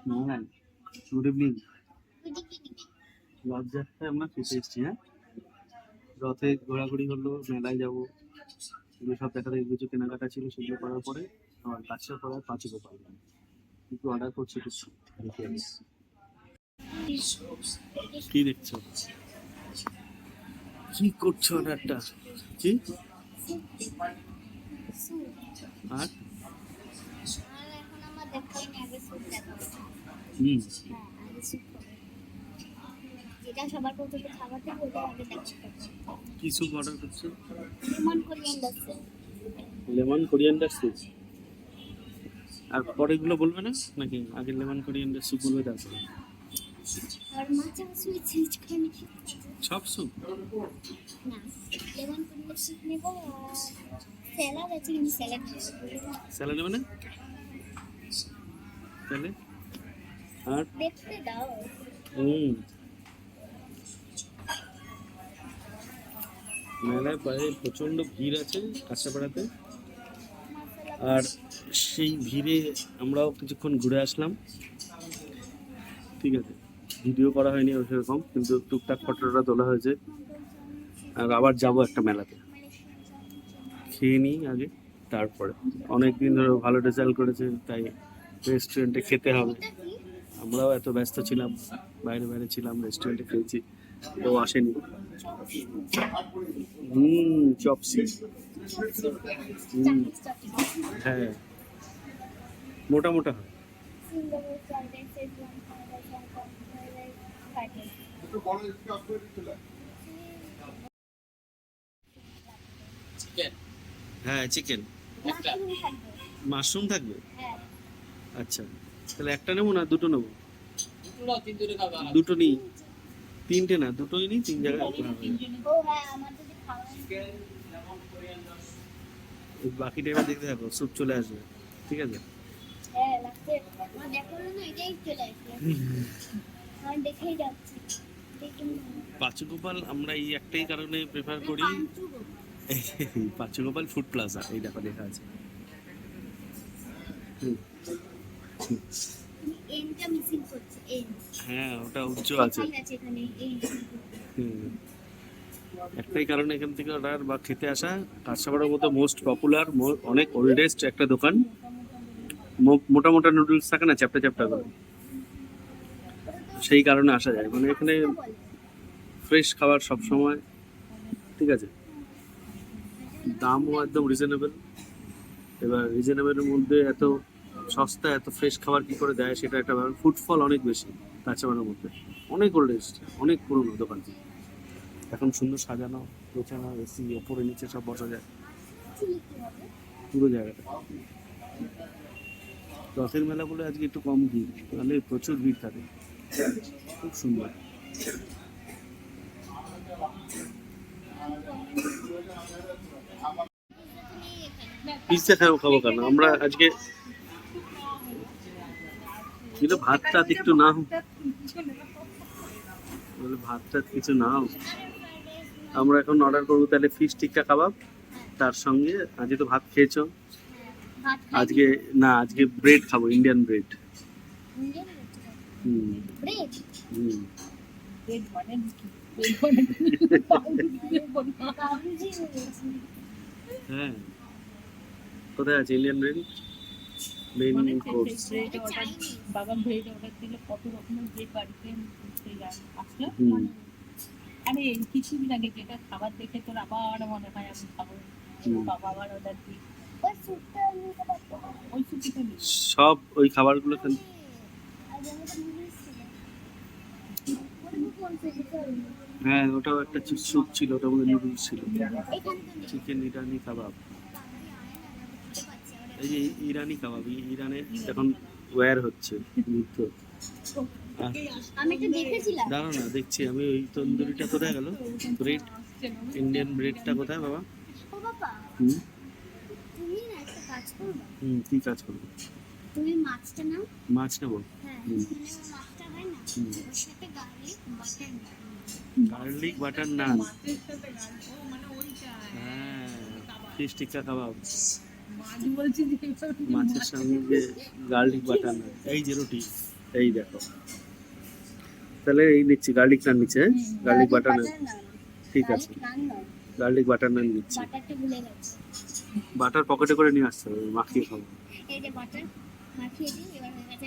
হ্যাঁ good evening লজ্জাতে আমরা ফেসে এসেছি হ্যাঁ? রথে ঘোরাঘুরি হলো, মেলায় যাব। এগুলো সব দেখা যায় কিছু কেনাকাটা ছিল সেগুলো করার পরে আমার কাজটা করার পাঁচে গোপাল। একটু অর্ডার করছি কিছু। কি দেখছ? কি করছ অর্ডারটা কি? আর আর এখন আমার দেখায়নি আগে স্যুপ দেখাবো হুম। যেটা সবার প্রথমে খাবার থেকে আগে কি স্যুপ অর্ডার করছ? Lemon coriander soup lemon coriander soup আর পরেগুলো বলবে না? নাকি আগে লেমন কোরিয়ান্ডার স্যুপ বলবে তারপরে? আর মাচা সুইট সুইট করে সব স্যুপ না লেমন কোরিয়ান্ডার স্যুপ নেব স্যালাড আছে কিন্তু স্যালাড স্যালাড মানে? তাহলে আর দেখতে দাও। হুম। মেলায় পায়ে প্রচণ্ড ভিড় আছে কাঁচাপাড়াতে আর সেই ভিড়ে আমরাও কিছুক্ষণ ঘুরে আসলাম। ঠিক আছে। ভিডিও করা হয়নি ওই সেরকম কিন্তু টুকটাক ফটোটা তোলা হয়েছে। আর আবার যাব একটা মেলাতে। খেয়ে নিই আগে তারপরে। অনেক দিন ধরে ভালো রেজাল্ট করেছে তাই রেস্টুরেন্টে খেতে হবে। আমরাও এত ব্যস্ত ছিলাম বাইরে বাইরে ছিলাম রেস্টুরেন্টে খেয়েছি ও আসেনি। হুম চপসি। হুম হ্যাঁ। মোটা মোটা হয় হ্যাঁ চিকেন মাশরুম থাকবে। মাশরুম থাকবে? হ্যাঁ। আচ্ছা তাহলে একটা নেব না দুটো নেব? দুটো নিই। তিনটে না দুটোই নিই তিন জায়গায় হ্যাঁ আমার যদি খাওয়া এই বাকি টাইমে দেখতে থাকো স্যুপ চলে আসবে ঠিক আছে? হ্যাঁ পাঁচগোপাল আমরা এই একটাই কারণে প্রেফার করি। পাঁচগোপাল। ফুড প্লাজা এই দেখো লেখা আছে। হুম। এনটা মিসিং করছে এন হ্যাঁ ওটা উচ্চ আছে। এখানে? হুম। একটাই কারণে এখান থেকে অর্ডার বা খেতে আসা কাঁচাপাড়ার মধ্যে মোস্ট পপুলার অনেক ওল্ডেস্ট একটা দোকান। মোটা মোটা নুডলস থাকে না চ্যাপটা চ্যাপটা করে। সেই কারণে আসা যায়। মানে এখানে ফ্রেশ খাবার সব সময় ঠিক আছে? দামও একদম রিজনেবল এবার রিজনেবলের মধ্যে এত সস্তা, এত ফ্রেশ খাবার কি করে দেয় সেটা একটা ব্যাপার ফুটফল অনেক বেশি কাঁচাপাড়ার মধ্যে। অনেক ওল্ড ওল্ডেস্ট অনেক পুরনো দোকান। এখন সুন্দর সাজানো, গোছানো এসি ওপরে নিচে সব বসা যায়। পুরো জায়গাটা। রথের মেলাগুলো আজকে একটু কম ভিড়, তাহলে প্রচুর ভিড় থাকে। খুব সুন্দর। পিৎজা খাব খাব কেন? আমরা আজকে ছিল ভাত টাত একটু নাও। বলে ভাত টাত কিছু নাও। আমরা এখন অর্ডার করব তাহলে ফিশ টিক্কা কাবাব তার সঙ্গে। আজকে তো ভাত খেয়েছো। আজকে না আজকে ব্রেড খাব ইন্ডিয়ান ব্রেড হুম। হুম। হ্যাঁ। কোথায় আছে ইন্ডিয়ান ব্রেড মেইন কোর্স বাবা ব্রেড অর্ডার দিলে কত রকমের ব্রেড বাড়িতে আসলো। আরে কিছুদিন আগে যেটা খাবার দেখে তোর আবার মনে হয় আমি খাব। বাবা আবার অর্ডার দিই ওই ওই সব ওই খাবারগুলো ওটা হ্যাঁ ওটাও একটা স্যুপ ছিল ওটার মধ্যে নুডলস ছিল। Chicken Irani kebab. এই যে ইরানি কাবাব এই ইরানে এখন ওয়্যার হচ্ছে যুদ্ধ আমি তো দেখেছিলাম। দাঁড়াও না দেখছি আমি ওই তন্দুরিটা কোথায় গেল? ব্রেড ইন্ডিয়ান ব্রেডটা কোথায় বাবা? ও বাবা হুম? তুমি না একটা কাজ করবে হুম কি কাজ করব? তুমি মাছটা নাও। মাছ নেব হ্যাঁ। মানে হয় গার্লিক বাটার নান মাছের সাথে গান ও মানে ওইটা হ্যাঁ ফিশ টিক্কা কাবাব। মাছ বলছি যে মাছের সঙ্গে গার্লিক বাটার এই যে রুটি এই দেখো। তাহলে এই নিচ্ছি গার্লিক নান নিচ্ছে গার্লিক বাটার নান। ঠিক আছে। গার্লিক বাটার নান নিচ্ছি। বাটার পকেটে করে নিয়ে আসতে হবে মাখিয়ে খাব। এই যে বাটার মাখিয়ে দিই এবার হয়ে গেছে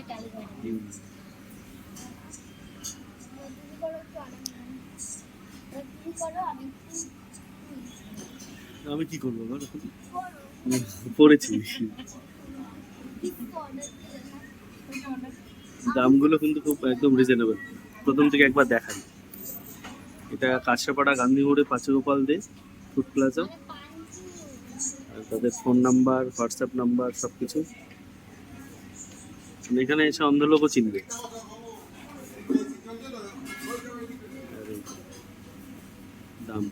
আমি কি করব বলো? পড়েছি দামগুলো কিন্তু খুব একদম রিজনেবল প্রথম থেকে একবার দেখাই। এটা কাছড়াপাড়া গান্ধী মোড়ে পাঁচগোপাল দে ফুড প্লাজা আর তাদের ফোন নাম্বার হোয়াটসঅ্যাপ নাম্বার সব কিছু এখানে এসে অন্ধ লোকও চিনবে দাম।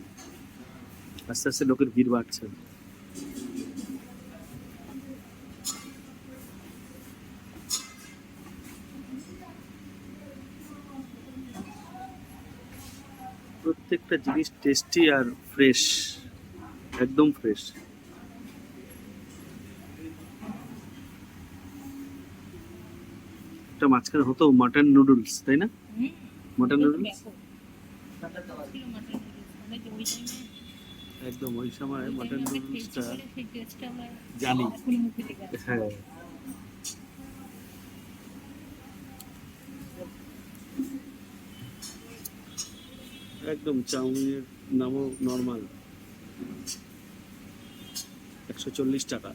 আস্তে আস্তে লোকের ভিড় বাড়ছে। জিনিস টেস্টি আর ফ্রেশ একদম ফ্রেশ একটা মাঝখানে হতো মাটন নুডলস তাই না? মাটন নুডলস দেখো। ছিল মাটন নুডলস একদম ওই সময় মাটন নুডলসটা জানি। হ্যাঁ। একদম চাউমিনের নামও নর্মাল একশো চল্লিশ টাকা।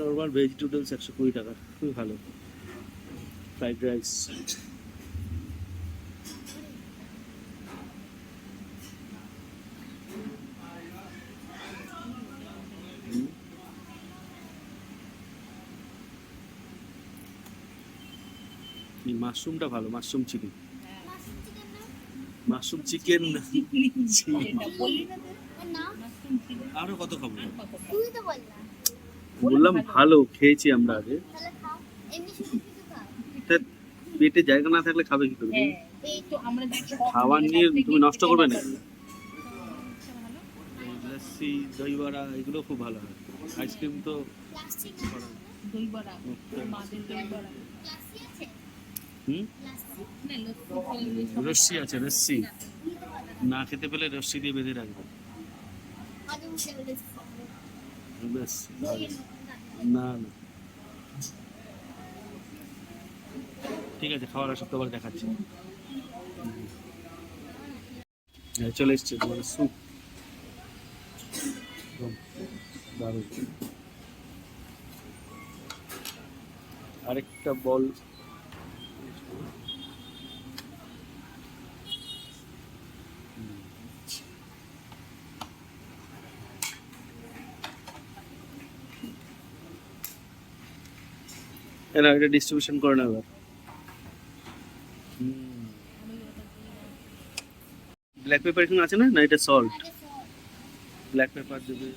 নর্মাল ভেজিটেবলস একশো কুড়ি টাকা। খুবই ভালো। ফ্রাইড রাইস এই মাশরুমটা ভালো মাশরুম চিলি মাশরুম চিকেন না। মাশরুম চিকেন আরও কত খাব? বললাম ভালো খেয়েছি আমরা আগে। পেটে জায়গা না থাকলে খাবে কি করে? হ্যাঁ এই তো আমরা যে খাবার নিয়ে তুমি নষ্ট করবে না? লস্যি দই বড়া এগুলো খুব ভালো হয়। আইসক্রিম তো দই বড়া মাদের দই বড়া হুম? রস্যি আছে রস্যি না খেতে পেলে রস্যি দিয়ে বেঁধে রাখব। দইয়ের না না। ঠিক আছে, খাওয়ার আসলে আবার দেখাচ্ছি। এই চলে এসছে, তোমার স্যুপ দারুণ। আরেকটা বল এরা এটা ডিস্ট্রিবিউশন করে না এবার ব্ল্যাক পেপার এখানে আছে না? না, এটা সল্ট ব্ল্যাক পেপার দেবে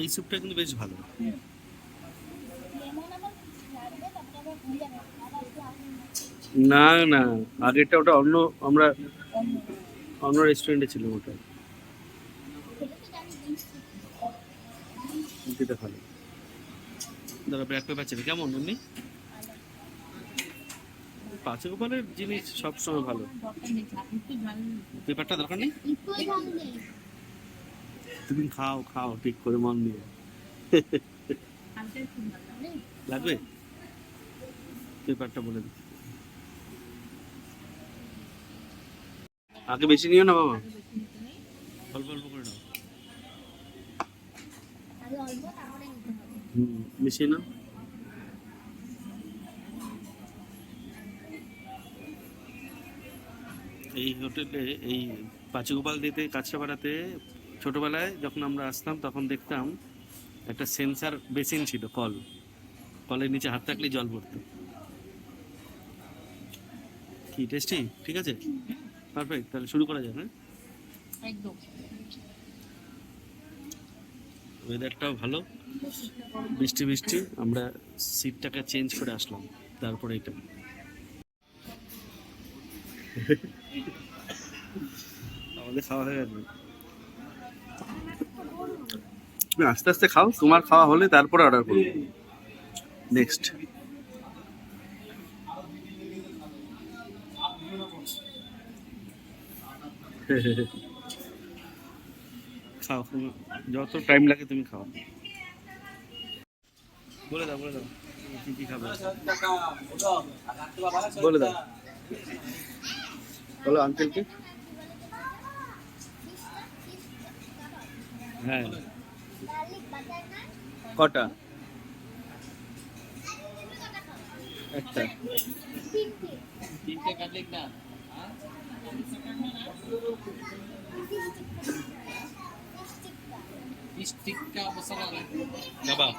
এই স্যুপটা কিন্তু বেশ ভালো। না না, আগেরটা ওটা অন্য আমরা অন্য রেস্টুরেন্টে ছিল ওটা। এটা ভালো দাদা ব্ল্যাক পেপার ছিল কেমন, এমনি? পাঁচে গোপালের জিনিস সবসময় ভালো। পেপারটা দরকার নেই? তুমি খাও খাও, ঠিক করে মন দিয়ে। লাগবে? পেপারটা বলে দিচ্ছি। আগে বেশি নিও না বাবা। অল্প অল্প করে নাও আগে অল্প তারপরে নিতে হবে হুম বেশি না এই হোটেলে এই পাঁচগোপাল দিতে কাছড়াপাড়াতে ছোটবেলায় যখন আমরা আসতাম তখন দেখতাম একটা সেন্সার বেসিন ছিল কল। কলের নিচে হাত রাখলেই জল পড়তো। কি টেস্টি ঠিক আছে? পারফেক্ট তাহলে শুরু করা যাবে হ্যাঁ? একদম। ওয়েদারটাও ভালো। বৃষ্টি বৃষ্টি, আমরা সিটটাকে চেঞ্জ করে আসলাম। তারপরে এটা। আমাদের খাওয়া হয়ে গেছে। তুমি আস্তে আস্তে খাও, তোমার খাওয়া হলে তারপরে অর্ডার করব। নেক্সট খাও, তুমি যত টাইম লাগে তুমি খাও। বলে দাও বলে দাও কি কি খাবে? বলে দাও। বলো আঙ্কেলকে হ্যাঁ। কটা? একটা। তিনটে গার্লিক না। Fish tikka fish tikka masala kebab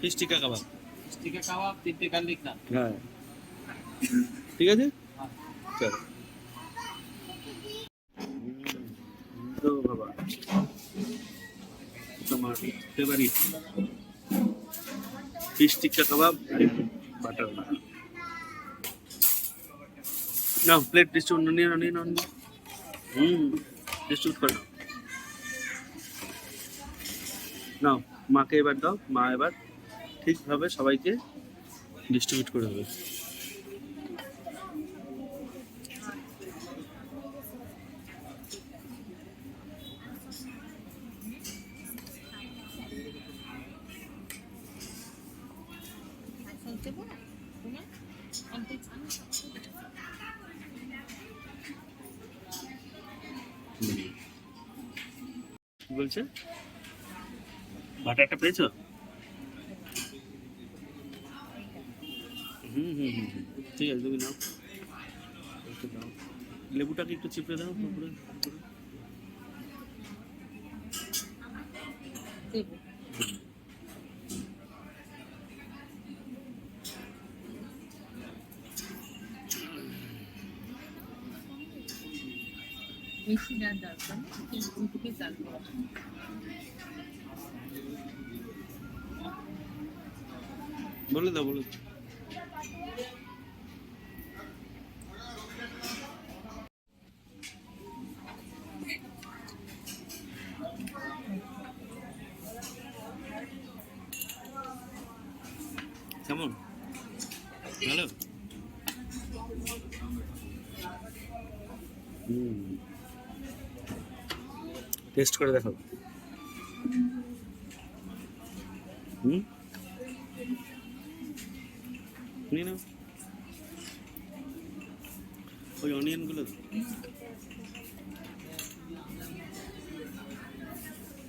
fish tikka kebab fish tikka kebab তিনটে গার্লিক না হ্যাঁ ঠিক আছে চলো তো বাবা তোমার favourite fish tikka kebab butter naan নাও প্লেট ডিস্ট্রিবিউট নিয়ে নাও নিয়ে নাও নিয়ে নাও। হুম ডিস্ট্রিবিউট করে নাও মাকে এবার দাও মা এবার ঠিকভাবে সবাইকে ডিস্ট্রিবিউট করে দেবে। বাটারটা পেয়েছ? হুম হুম হুম হুম। ঠিক আছে তুমি নাও। দাও। লেবুটাকে একটু চিপড়ে দাও। দেবো বেশি না দরকার নেই দুটোকে বলে দাও বলে দাও। কেমন? ভালো? টেস্ট করে দেখো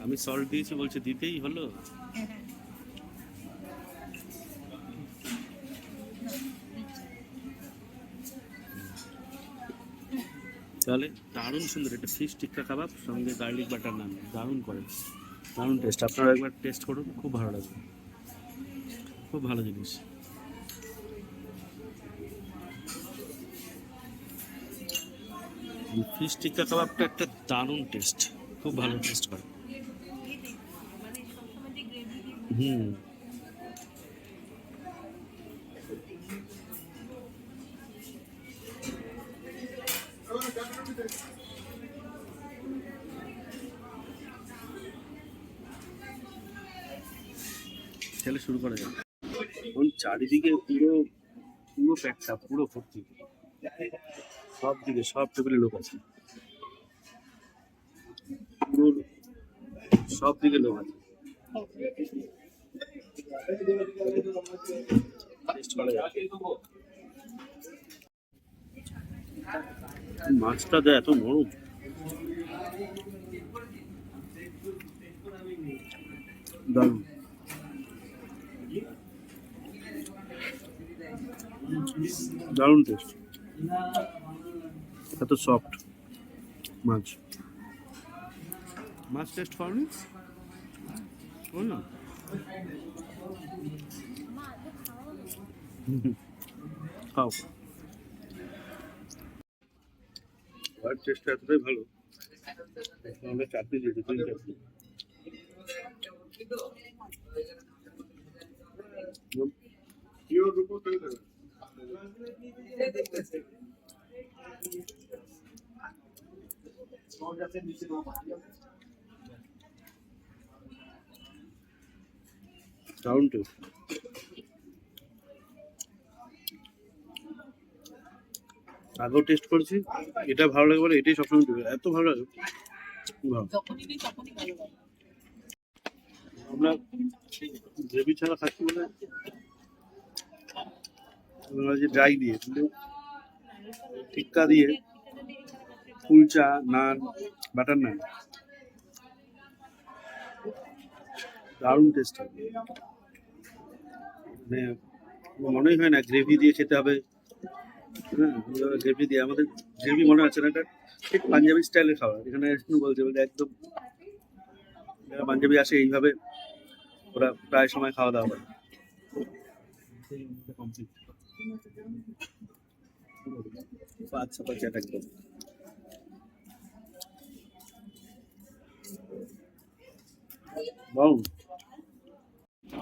আমি সল্ট দিয়েছি, বলছে দিতেই হলো। তাহলে দারুণ সুন্দর, এটা ফিশ টিক্কা কাবাব সঙ্গে গার্লিক বাটার নান, দারুণ করে। দারুণ টেস্ট আপনারা একবার টেস্ট করুন, খুব ভালো লাগবে। খুব ভালো জিনিস। ফিশ টিক্কা কাবাবটা একটা দারুণ টেস্ট খুব ভালো টেস্ট করে। হুম। তাহলে শুরু করা যাক। এখন চারিদিকে পুরো পুরো প্যাকটা পুরো ভর্তি। সব দিকে সব টেবিলে লোক আছে। পুরো সব দিকে লোক আছে। মাছটা দেয় এত নরম। দারুণ। দারুণ টেস্ট এত সফট মাছ। মাছ টেস্ট করনি? করো না হুম, খাও। আর টেস্টটা এতটাই ভালো আমরা চাটনি দিয়েছি তিন চাটনি টেস্ট আগেও টেস্ট করেছি, এটা ভালো লাগে বলে এটাই সবসময় taste। এত ভালো লাগে। আমরা গ্রেভি ছাড়া খাচ্ছি বলে যে ড্রাই দিয়ে টিক্কা দিয়ে কুলচা, নান বাটার নান দারুণ টেস্ট মানে মনেই হয় না গ্রেভি দিয়ে খেতে হবে। হ্যাঁ গ্রেভি দিয়ে। আমাদের গ্রেভি মনে আছে না, এটা ঠিক পাঞ্জাবি স্টাইলের খাবার। এখানে বলছে বলে একদম যারা পাঞ্জাবি আসে, এইভাবে ওরা প্রায় সময় খাওয়া দাওয়া করে।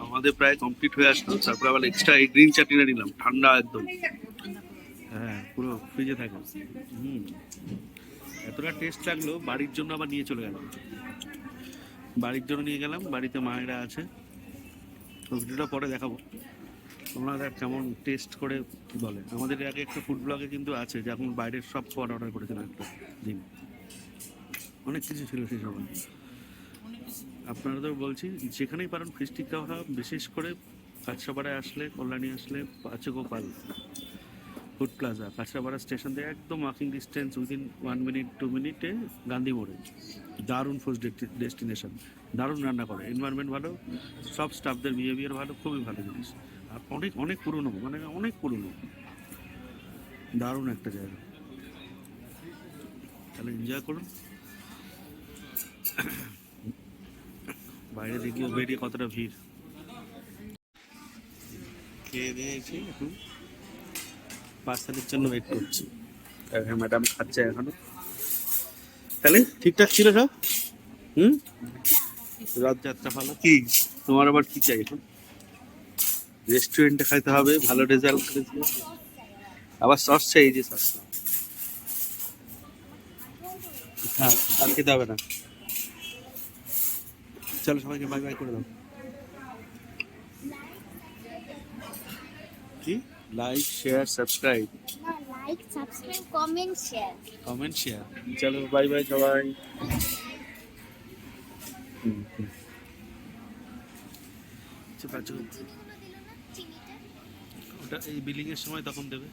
আমাদের প্রায় কমপ্লিট হয়ে আসলো। তারপর আবার এক্সট্রা এই গ্রিন চাটনিটা নিলাম। ঠান্ডা একদম। হ্যাঁ পুরো ফ্রিজে থাকে। হুম। এতটা টেস্ট লাগল, বাড়ির জন্য আবার নিয়ে চলে গেলাম। বাড়ির জন্য নিয়ে গেলাম, বাড়িতে মায়েরা আছে। ভিডিওটা পরে দেখাবো। ওনারা কেমন টেস্ট করে বলে। আমাদের আগে একটা ফুড ব্লগে কিন্তু আছে যে এখন বাইরের সব খাবার অর্ডার করেছিলাম একটা দিন। অনেক কিছু ছিল সেই সময়। আপনারা তো বলছি, যেখানেই পারেন ফিস টিক্কা খাওয়া বিশেষ করে কাছাপাড়ায় আসলে, কল্যাণী আসলে Panchgopal food plaza Kachapara station থেকে একদম walking distance within one minute two মিনিটে গান্ধী মোড়ে। দারুণ ফুড ডেস্টিনেশন দারুণ রান্না করে এনভায়রনমেন্ট ভালো, সব স্টাফদের বিহেভিয়ার ভালো, খুবই ভালো জিনিস। আর অনেক অনেক পুরনো মানে অনেক পুরনো। দারুণ একটা জায়গা। তাহলে এনজয় করুন। বাইরে দেখিও বেরিয়ে কতটা ভিড়। খেয়ে দিয়েছি এখন পার্সেলের জন্য ওয়েট করছি। ম্যাডাম খাচ্ছে এখনও। তাহলে ঠিকঠাক ছিল সব? হুম? রথযাত্রা ভালো? কি? তোমার আবার কি চাই এখন? রেস্টুরেন্টে খাইতে হবে, ভালো রেজাল্ট করেছে আবার সস চাই যে সস হ্যাঁ আর খেতে হবে না। চলো সবাইকে বাই বাই করে দাও। কি? লাইক শেয়ার সাবস্ক্রাইব না like subscribe comment share comment share চলো বাই বাই সবাই. ওটা এই বিলিং এর সময় তখন দেবে।